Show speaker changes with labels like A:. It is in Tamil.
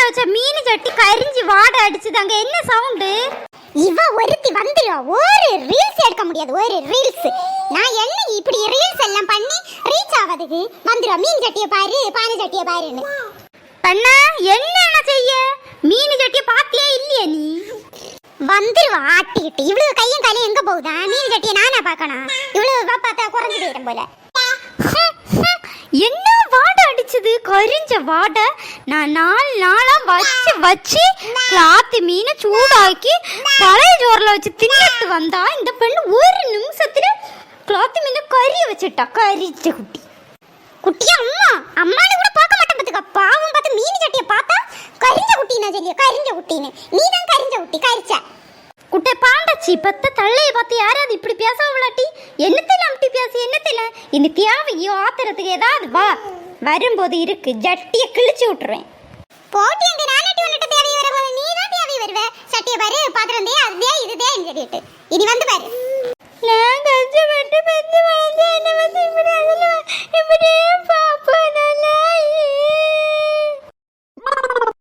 A: அடுப்புல வச்ச மீன் சட்டி கரிஞ்சு வாட அடிச்சுதாங்க என்ன சவுண்டு
B: இவ ஒருத்தி வந்துடும் ஒரு ரீல்ஸ் எடுக்க முடியாது. ஒரு ரீல்ஸ் நான் என்ன இப்படி ரீல்ஸ் எல்லாம் பண்ணி ரீச் ஆவதுக்கு வந்துடும் மீன் சட்டிய பாரு பானை சட்டிய பாருன்னு.
A: அண்ணா என்ன செய்ய? மீன் சட்டியை பாத்தியே இல்லையே நீ?
B: வந்துருவா ஆட்டிக்கிட்டு. இவ்வளவு கையும் காலையும் எங்க போகுதா? மீன் சட்டிய நானா பார்க்கணும். இவ்வளவு பார்த்தா குறைஞ்சு போயிடும் போல.
A: என்ன கரிஞ்ச வாடை நான் நாலு நாளாக வச்சு வச்சு கிளாத்து மீனை சூடாக்கி பழைய ஜோரில் வச்சு தின்னுட்டு வந்தா இந்த பெண்ணு ஒரு நிமிஷத்துல கிளாத்து மீனை கறிய வச்சுட்டா. கரிச்ச குட்டி.
B: குட்டியா அம்மா? அம்மானு கூட பார்க்க மாட்டேன் பார்த்துக்கா. பாவம் பார்த்து மீன் சட்டியை பார்த்தா கரிஞ்ச குட்டி சொல்லி கரிஞ்ச குட்டின்னு. நீ தான் கரிஞ்ச குட்டி. கரிச்ச.
A: குட்டை பாண்டச்சி பத்த தள்ளையை பார்த்து யாராவது இப்படி பேசாவளாட்டி என்னத்தில் அமிட்டி பேச என்னத்தில் இந்த தேவையோ ஆத்திரத்துக்கு ஏதாவது வா. வரும்போது இருக்கு. ஜட்டியை கிழிச்சு விட்டுருவேன்
B: போட்டி அங்க நானட்டி வந்துட்டு தேவை வர போது நீ தான் தேவை வருவ. சட்டியை பாரு பாத்திரம் தே அதுதே இதுதே இது தேன்னு சொல்லிட்டு. இனி வந்து பாரு.